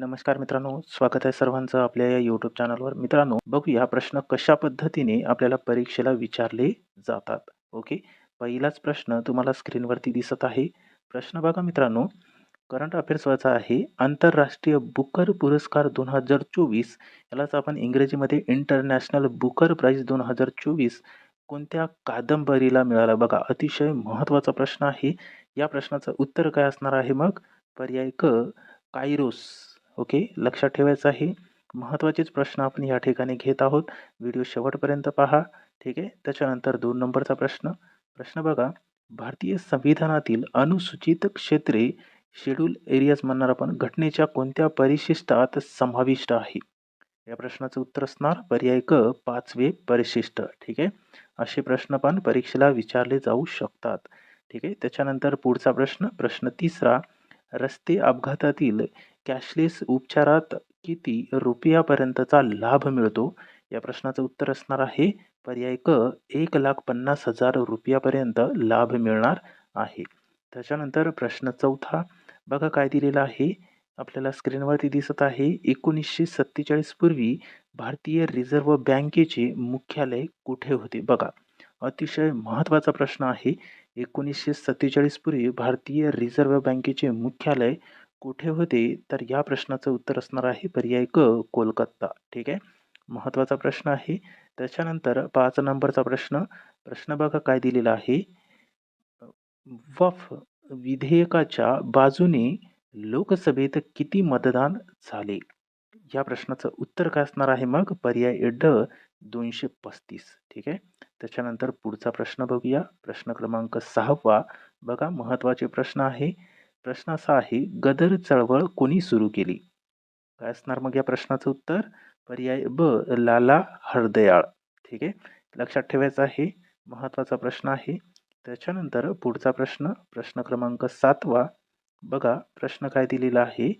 नमस्कार मित्रांनो स्वागत आहे सर्वांचं आपल्या या यूट्यूब चॅनलवर मित्रांनो बघूया प्रश्न कशा पद्धतीने आपल्याला परीक्षेला विचारले जातात. ओके पहिलाच प्रश्न तुम्हाला स्क्रीनवरती दिसत आहे. प्रश्न बघा मित्रांनो करंट अफेअर्सवरचा आहे. आंतरराष्ट्रीय बुकर पुरस्कार दोन हजार चोवीस यालाच आपण इंग्रजीमध्ये इंटरनॅशनल बुकर प्राईज दोन हजार चोवीस कोणत्या कादंबरीला मिळाला? बघा अतिशय महत्त्वाचा प्रश्न आहे. या प्रश्नाचं उत्तर काय असणार आहे मग? पर्याय क कायरोस. ओके लक्षात ठेवायचं आहे. महत्त्वाचेच प्रश्न आपण या ठिकाणी घेत आहोत. व्हिडिओ शेवटपर्यंत पहा. ठीक आहे? त्याच्यानंतर दोन नंबरचा प्रश्न. प्रश्न बघा. भारतीय संविधानातील अनुसूचित क्षेत्रे शेड्यूल एरियाज म्हणणार आपण घटनेच्या कोणत्या परिशिष्टात समाविष्ट आहे? या प्रश्नाचं उत्तर असणार पर्याय क पाचवे परिशिष्ट. ठीक आहे? असे प्रश्न पण परीक्षेला विचारले जाऊ शकतात. ठीक आहे? त्याच्यानंतर पुढचा प्रश्न. प्रश्न तिसरा. रस्ते अपघातातील कॅशलेस उपचारात किती रुपयापर्यंतचा लाभ मिळतो? या प्रश्नाचं उत्तर असणार आहे पर्याय क एक लाख पन्नास हजार रुपयापर्यंत लाभ मिळणार आहे. त्याच्यानंतर प्रश्न चौथा बघा काय दिलेला आहे. आपल्याला स्क्रीनवरती दिसत आहे एकोणीसशे सत्तेचाळीस पूर्वी भारतीय रिझर्व्ह बँकेचे मुख्यालय कुठे होते? बघा अतिशय महत्त्वाचा प्रश्न आहे. एकोणीसशे सत्तेचाळीस पूर्वी भारतीय रिझर्व्ह बँकेचे मुख्यालय कुठे होते तर या प्रश्नाचं उत्तर असणार आहे पर्याय क कोलकाता. ठीक आहे? महत्त्वाचा प्रश्न आहे. त्याच्यानंतर पाच नंबरचा प्रश्न प्रश्न बघा काय दिलेला आहे. वफ विधेयकाच्या बाजूने लोकसभेत किती मतदान झाले? या प्रश्नाचं उत्तर काय असणार आहे मग? पर्याय ड दोनशे पस्तीस. ठीक आहे? त्याच्यानंतर पुढचा प्रश्न बघूया. प्रश्न क्रमांक सहावा. बघा महत्त्वाचे प्रश्न आहे. प्रश्न असा आहे गदर चळवळ कोणी सुरू केली? काय असणार मग या प्रश्नाचं उत्तर? पर्याय ब लाला हरदयाळ ठीक आहे? लक्षात ठेवायचं आहे महत्त्वाचा प्रश्न आहे. त्याच्यानंतर पुढचा प्रश्न प्रश्न क्रमांक सातवा बघा प्रश्न काय दिलेला आहे?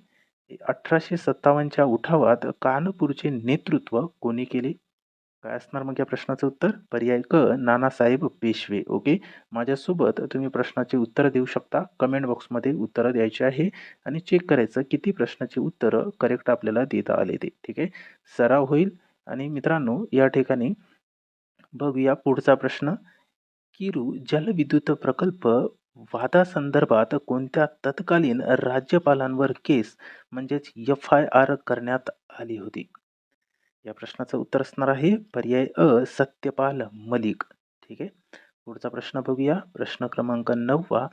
अठराशे सत्तावन्नच्या उठावात कानपूरचे नेतृत्व कोणी केले? काय असणार मग या प्रश्नाचं उत्तर? पर्याय क नानासाहेब पेशवे ओके? माझ्यासोबत तुम्ही प्रश्नाचे उत्तर देऊ शकता. कमेंट बॉक्समध्ये उत्तरं द्यायची आहे आणि चेक करायचं किती प्रश्नाची उत्तरं करेक्ट आपल्याला देता आले ते ठीक आहे? सराव होईल. आणि मित्रांनो या ठिकाणी बघूया पुढचा प्रश्न. किरू जलविद्युत प्रकल्प वादासंदर्भात कोणत्या तत्कालीन राज्यपालांवर केस म्हणजेच एफ आय आर करण्यात आली होती? या प्रश्नाचं उत्तर असणार आहे पर्याय अ सत्यपाल मलिक. ठीक आहे? पुढचा प्रश्न बघूया. प्रश्न क्रमांक नववा.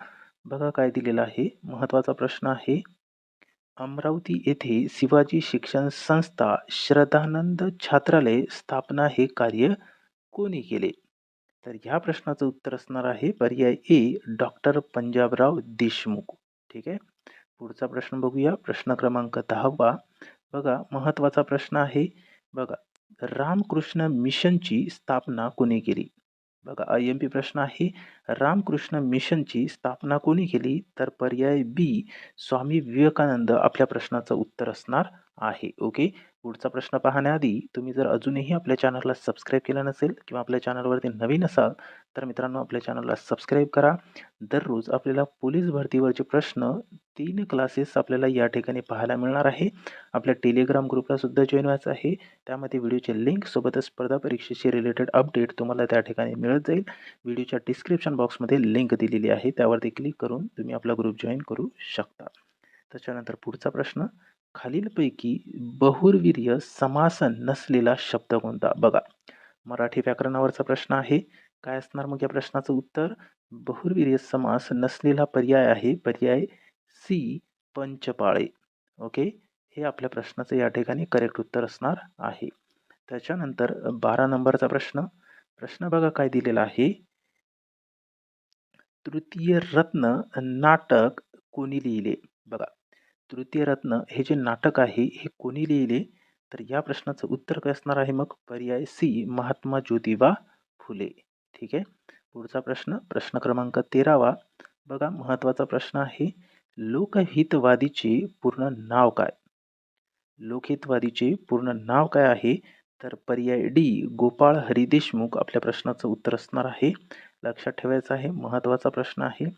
बघा काय दिलेला आहे. महत्त्वाचा प्रश्न आहे अमरावती येथे शिवाजी शिक्षण संस्था श्रद्धानंद छात्रालय स्थापना हे कार्य कोणी केले? तर ह्या प्रश्नाचं उत्तर असणार आहे पर्याय ए डॉक्टर पंजाबराव देशमुख. ठीक आहे? पुढचा प्रश्न बघूया. प्रश्न क्रमांक दहावा. बघा महत्त्वाचा प्रश्न आहे बघा रामकृष्ण मिशनची स्थापना कोणी केली? बघा आय एम पी प्रश्न आहे रामकृष्ण मिशनची स्थापना कोणी केली? तर पर्याय बी स्वामी विवेकानंद आपल्या प्रश्नाचं उत्तर असणार आहे. ओके पुढचा प्रश्न पाहण्याआधी तुम्ही जर अजूनही आपल्या चॅनलला सबस्क्राईब केलं नसेल किंवा आपल्या चॅनलवरती नवीन असाल तर मित्रांनो आपल्या चॅनलला सबस्क्राईब करा. दररोज आपल्याला पोलीस भरतीवरचे प्रश्न तीन क्लासेस आपल्याला या ठिकाणी पाहायला मिळणार आहे. आपल्या टेलिग्राम ग्रुपला सुद्धा जॉईन व्हायचं आहे. त्यामध्ये व्हिडिओचे लिंक सोबतच स्पर्धा परीक्षेशी रिलेटेड अपडेट तुम्हाला त्या ठिकाणी मिळत जाईल. व्हिडिओच्या डिस्क्रिप्शन बॉक्समध्ये लिंक दिलेली आहे. त्यावरती क्लिक करून तुम्ही आपला ग्रुप जॉईन करू शकता. त्याच्यानंतर पुढचा प्रश्न खालीलपैकी बहुर्वीर्य समासन नसलेला शब्द कोणता? बघा. मराठी व्याकरणावरचा प्रश्न आहे. काय असणार मग या प्रश्नाचं उत्तर? बहुर्वीर्य समास नसलेला पर्याय आहे. पर्याय सी पंचपाळे. ओके? हे आपल्या प्रश्नाचं या ठिकाणी करेक्ट उत्तर असणार आहे. त्याच्यानंतर बारा नंबरचा प्रश्न. प्रश्न बघा काय दिलेला आहे. तृतीय रत्न नाटक कोणी लिहिले? बघा. तृतीय रत्न हे जे नाटक आहे हे कोणी लिहिले? तर या प्रश्नाचं उत्तर काय असणार आहे मग? पर्याय सी महात्मा ज्योतिबा फुले. ठीक आहे? पुढचा प्रश्न प्रश्न क्रमांक तेरावा. बघा महत्त्वाचा प्रश्न आहे. लोकहितवादीचे पूर्ण नाव काय? लोकहितवादीचे पूर्ण नाव काय आहे? तर पर्याय डी गोपाळ हरी देशमुख आपल्या प्रश्नाचं उत्तर असणार आहे. लक्षात ठेवायचं आहे महत्त्वाचा प्रश्न आहे.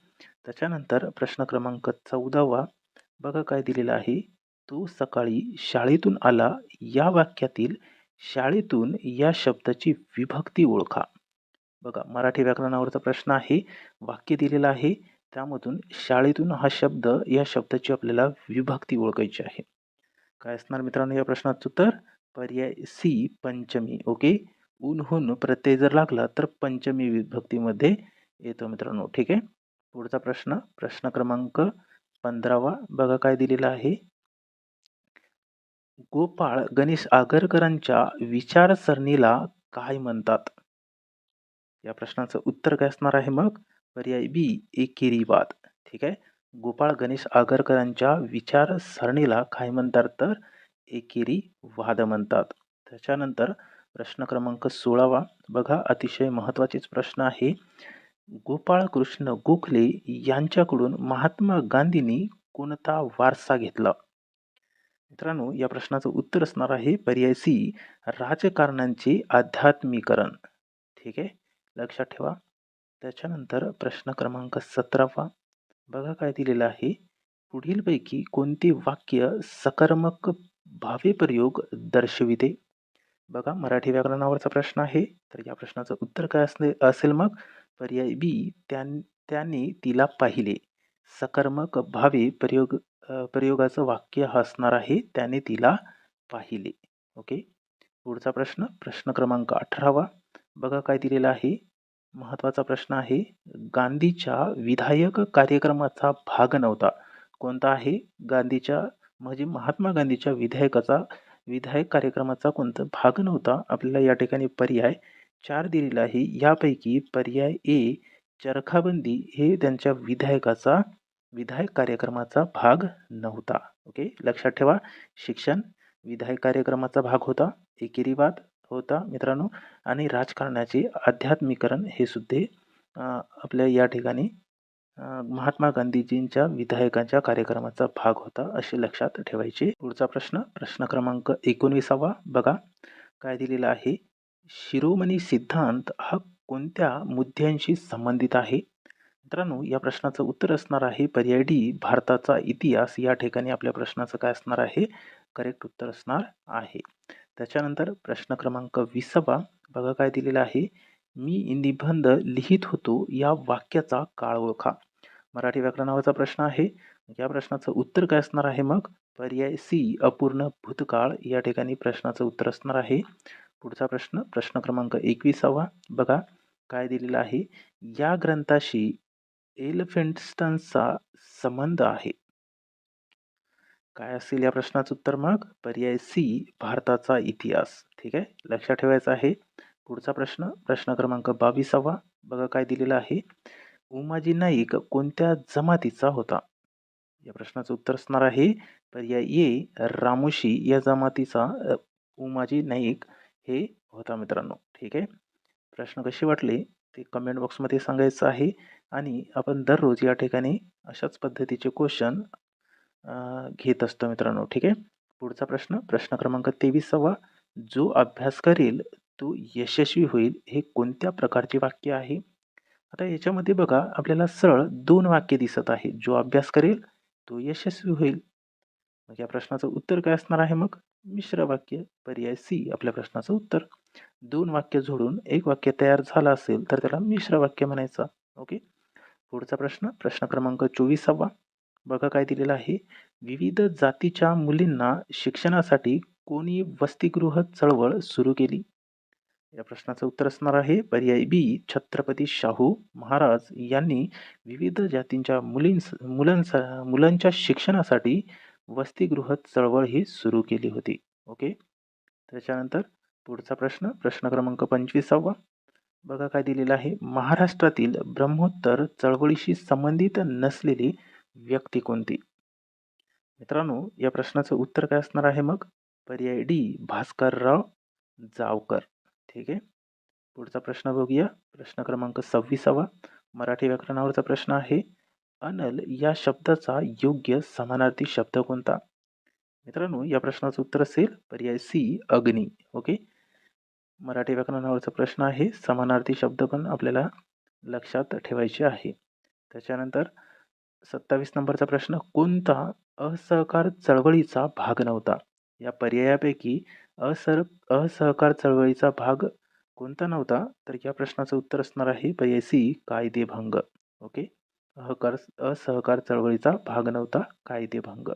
त्याच्यानंतर प्रश्न क्रमांक चौदावा. बघा काय दिलेलं आहे. तो सकाळी शाळेतून आला या वाक्यातील शाळेतून या शब्दाची विभक्ती ओळखा. बघा मराठी व्याकरणावरचा प्रश्न आहे वाक्य दिलेलं आहे त्यामधून शाळेतून हा शब्द या शब्दाची आपल्याला विभक्ती ओळखायची आहे. काय असणार मित्रांनो या प्रश्नाचं उत्तर? पर्याय सी पंचमी. ओके? ऊनहून प्रत्यय जर लागला तर पंचमी विभक्तीमध्ये येतो मित्रांनो. ठीक आहे? पुढचा प्रश्न प्रश्न क्रमांक पंधरावा. बघा काय दिलेला आहे. गोपाळ गणेश आगरकरांच्या विचारसरणीला काय म्हणतात? या प्रश्नाचं उत्तर काय असणार आहे मग? पर्याय बी एकेरीवाद ठीक आहे? गोपाळ गणेश आगरकरांच्या विचारसरणीला काय म्हणतात तर? एकेरी वाद म्हणतात. त्याच्यानंतर प्रश्न क्रमांक सोळावा. बघा अतिशय महत्त्वाचेच प्रश्न आहे. गोपाळकृष्ण गोखले यांच्याकडून महात्मा गांधींनी कोणता वारसा घेतला? मित्रांनो या प्रश्नाचं उत्तर असणार आहे पर्याय सी राजकारणांचे आध्यात्मिकरण. ठीक आहे? लक्षात ठेवा. त्याच्यानंतर प्रश्न क्रमांक सतरावा. बघा काय दिलेलं आहे. पुढीलपैकी कोणते वाक्य सकर्मक भावे प्रयोग दर्शविते? बघा मराठी व्याकरणावरचा प्रश्न आहे. तर या प्रश्नाचं उत्तर काय असणे असेल मग? पर्याय बी त्यां त्याने तिला पाहिले. सकर्मक भावे प्रयोग प्रयोगाचं वाक्य असणार आहे त्याने तिला पाहिले. ओके? पुढचा प्रश्न प्रश्न क्रमांक अठरावा. बघा काय दिलेला आहे. महत्त्वाचा प्रश्न आहे गांधीच्या विधायक कार्यक्रमाचा भाग नव्हता. कोणता आहे? गांधीच्या म्हणजे महात्मा गांधीच्या विधायकाचा विधायक कार्यक्रमाचा कोणता भाग नव्हता? आपल्याला या ठिकाणी पर्याय चार दिलेलाही यापैकी पर्याय ए चरखाबंदी हे त्यांच्या विधायकाचा विधायक कार्यक्रमाचा भाग नव्हता. ओके? लक्षात ठेवा. शिक्षण विधायक कार्यक्रमाचा भाग होता एकेरीवाद होता मित्रांनो आणि राजकारणाचे आध्यात्मिकरण हे सुद्धा आपल्या या ठिकाणी महात्मा गांधीजींच्या विधायकांच्या कार्यक्रमाचा भाग होता असे लक्षात ठेवायचे. पुढचा प्रश्न प्रश्न क्रमांक एकोणविसावा बघा. काय दिलेला आहे? शिरोमणी सिद्धांत हा कोणत्या मुद्द्यांशी संबंधित आहे? मित्रांनो या प्रश्नाचं उत्तर असणार आहे पर्याय डी भारताचा इतिहास. या ठिकाणी आपल्या प्रश्नाचं काय असणार आहे? करेक्ट उत्तर असणार आहे. त्याच्यानंतर प्रश्न क्रमांक विसावा. बघा काय दिलेला आहे. मी निबंध लिहित होतो या वाक्याचा काळ ओळखा. मराठी व्याकरणावरचा प्रश्न आहे. या प्रश्नाचं उत्तर काय असणार आहे मग? पर्याय सी अपूर्ण भूतकाळ. या ठिकाणी प्रश्नाचं उत्तर असणार आहे. पुढचा प्रश्न प्रश्न क्रमांक एकविसावा. बघा काय दिलेला आहे? या ग्रंथाशी एलिफंटस्टनचा संबंध आहे. काय असेल या प्रश्नाचं उत्तर मग? पर्याय सी भारताचा इतिहास. ठीक आहे? लक्षात ठेवायचं आहे. पुढचा प्रश्न प्रश्न क्रमांक बावीसावा. बघा काय दिलेला आहे. उमाजी नाईक कोणत्या जमातीचा होता? या प्रश्नाचं उत्तर असणार आहे. पर्याय ए रामोशी या जमातीचा उमाजी नाईक हे होता मित्रांनो. ठीक आहे? प्रश्न कसे वाटले? ते कमेंट बॉक्समध्ये सांगायचं आहे. आणि आपण दररोज या ठिकाणी अशाच पद्धतीचे क्वेश्चन घेत असतो मित्रांनो. ठीक आहे? पुढचा प्रश्न प्रश्न क्रमांक तेवीसावा. जो अभ्यास करेल तो यशस्वी होईल हे कोणत्या प्रकारचे वाक्य आहे? आता याच्यामध्ये बघा आपल्याला सरळ दोन वाक्य दिसत आहे. जो अभ्यास करेल तो यशस्वी होईल. मग या प्रश्नाचं उत्तर काय असणार आहे मग? मिश्र वाक्य पर्याय सी आपल्या प्रश्नाचं उत्तर. दोन वाक्य जोडून एक वाक्य तयार झालं असेल तर त्याला मिश्र वाक्य म्हणायचं. ओके? पुढचा प्रश्न प्रश्न क्रमांक चोवीसावा. बघा काय दिलेलं आहे. विविध जातीच्या मुलींना शिक्षणासाठी कोणी वसतिगृह चळवळ सुरू केली? या प्रश्नाचं उत्तर असणार आहे. पर्याय बी छत्रपती शाहू महाराज यांनी विविध जातींच्या मुलींस मुलांसा मुलांच्या शिक्षणासाठी वसतिगृह चळवळ ही सुरू केली होती. ओके? त्याच्यानंतर पुढचा प्रश्न प्रश्न क्रमांक पंचवीसावा. बघा काय दिलेला आहे. महाराष्ट्रातील ब्रह्मोत्तर चळवळीशी संबंधित नसलेली व्यक्ती कोणती? मित्रांनो या प्रश्नाचं उत्तर काय असणार आहे मग? पर्याय डी भास्करराव जावकर. ठीक आहे? पुढचा प्रश्न बघूया. प्रश्न क्रमांक सव्वीसावा. मराठी व्याकरणावरचा प्रश्न आहे. अनल या शब्दाचा योग्य समानार्थी शब्द कोणता? मित्रांनो या प्रश्नाचं उत्तर असेल पर्याय सी अग्नी. ओके मराठी व्याकरणावरचा प्रश्न आहे. समानार्थी शब्द पण आपल्याला लक्षात ठेवायचे आहे. त्याच्यानंतर सत्तावीस नंबरचा प्रश्न कोणता असहकार चळवळीचा भाग नव्हता? या पर्यायापैकी असर असहकार चळवळीचा भाग कोणता नव्हता? तर या प्रश्नाचं उत्तर असणार आहे पर्याय सी कायदेभंग. ओके अहकार असहकार चळवळीचा भाग नव्हता कायदेभंग.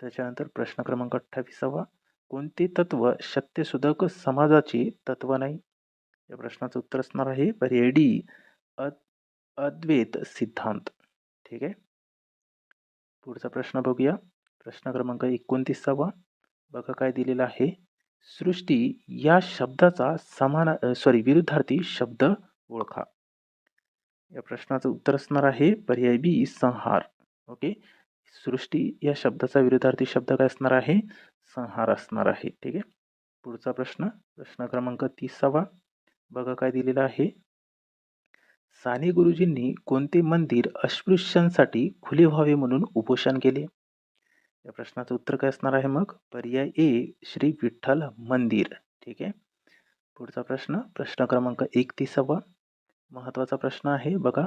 त्याच्यानंतर प्रश्न क्रमांक अठ्ठावीसावा कोणते तत्व सत्यशोधक समाजाची तत्व नाही? या प्रश्नाचं उत्तर असणार आहे पर्याय डी अद्वैत सिद्धांत. ठीक आहे? पुढचा प्रश्न बघूया. प्रश्न क्रमांक एकोणतीसावा. बघा काय दिलेला आहे. सृष्टी या शब्दाचा समान सॉरी विरुद्धार्थी शब्द ओळखा. या प्रश्नाचं उत्तर असणार आहे पर्याय बी संहार. ओके? सृष्टी या शब्दाचा विरुद्धार्थी शब्द काय असणार आहे? संहार असणार आहे. ठीक आहे? पुढचा प्रश्न प्रश्न क्रमांक तीसावा. बघा काय दिलेला आहे. साने गुरुजींनी कोणते मंदिर अस्पृश्यांसाठी खुले व्हावे म्हणून उपोषण केले? या प्रश्नाचं उत्तर काय असणार आहे मग? पर्याय ए श्री विठ्ठल मंदिर. ठीक आहे? पुढचा प्रश्न प्रश्न क्रमांक एकतीसावा. महत्त्वाचा प्रश्न आहे. बघा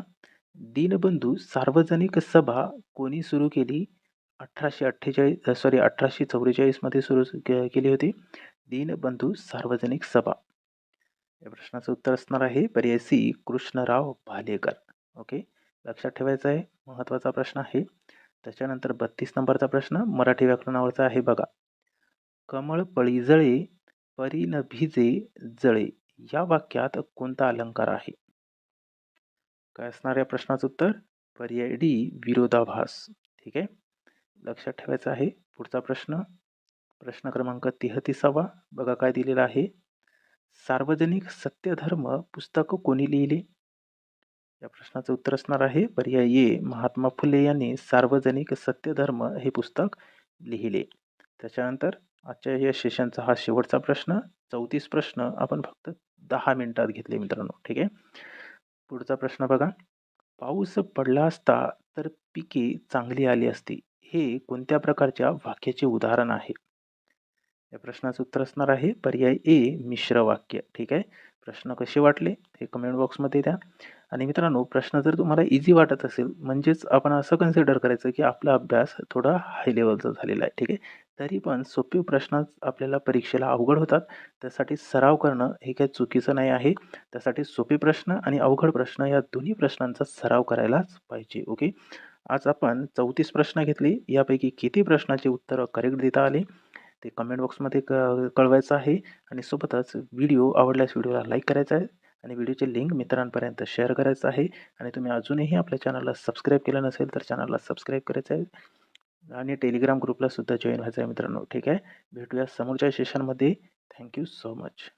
दीनबंधू सार्वजनिक सभा कोणी सुरू केली? अठराशे अठ्ठेचाळीस सॉरी अठराशे चौवेचाळीसमध्ये सुरू केली होती. दीनबंधू सार्वजनिक सभा. या प्रश्नाचं उत्तर असणार आहे पर्याय सी कृष्णराव भालेकर. ओके? लक्षात ठेवायचं आहे. महत्त्वाचा प्रश्न आहे. त्याच्यानंतर बत्तीस नंबरचा प्रश्न मराठी व्याकरणावरचा आहे बघा. कमळ पळी जळे परी न भिजे जळे. या वाक्यात कोणता अलंकार आहे? काय असणार या प्रश्नाचं उत्तर? पर्याय डी विरोधाभास. ठीक आहे? लक्षात ठेवायचं आहे. पुढचा प्रश्न. प्रश्न क्रमांक तेहतीसावा. बघा काय दिलेला आहे. सार्वजनिक सत्यधर्म पुस्तक कोणी लिहिले? या प्रश्नाचं उत्तर असणार आहे. पर्याय ए महात्मा फुले यांनी सार्वजनिक सत्यधर्म हे पुस्तक लिहिले. त्याच्यानंतर आजच्या या सेशनचा हा शेवटचा प्रश्न. चौतीस प्रश्न आपण फक्त दहा मिनिटात घेतले मित्रांनो. ठीक आहे? पुढचा प्रश्न बघा. पाऊस पडला असता तर पिके चांगली आली असती. हे कोणत्या प्रकारच्या वाक्याचे उदाहरण आहे? या प्रश्नाचं उत्तर असणार आहे पर्याय ए मिश्र वाक्य. ठीक आहे? प्रश्न कसे वाटले? हे कमेंट बॉक्समध्ये द्या. आणि मित्रांनो प्रश्न जर तुम्हाला इझी वाटत असेल म्हणजेच आपण असं कन्सिडर करायचं की आपला अभ्यास थोडा हाय लेवलचा झालेला आहे. ठीक आहे? तरी पण सोपे प्रश्न आपल्याला परीक्षेला अवघड होतात. त्यासाठी सराव करणं हे काही चुकीचं नाही आहे. त्यासाठी सोपे प्रश्न आणि अवघड प्रश्न या दोन्ही प्रश्नांचा सराव करायलाच पाहिजे ओके? आज आपण चौतीस प्रश्न घेतले. यापैकी किती प्रश्नाचे उत्तर करेक्ट देता आले? ते कमेंट बॉक्समध्ये क कळवायचं आहे. आणि सोबतच व्हिडिओ आवडल्यास व्हिडिओला लाईक करायचा आहे. आणि व्हिडिओचे लिंक मित्रांपर्यंत शेअर करायचं आहे. आणि तुम्ही अजूनही आपल्या चॅनलला सबस्क्राईब केलं नसेल तर चॅनलला सबस्क्राईब करायचं आहे. आणि टेलिग्राम ग्रुपला सुद्धा जॉईन व्हायचं आहे मित्रांनो. ठीक आहे? भेटूया समोरच्या सेशनमध्ये थँक्यू सो मच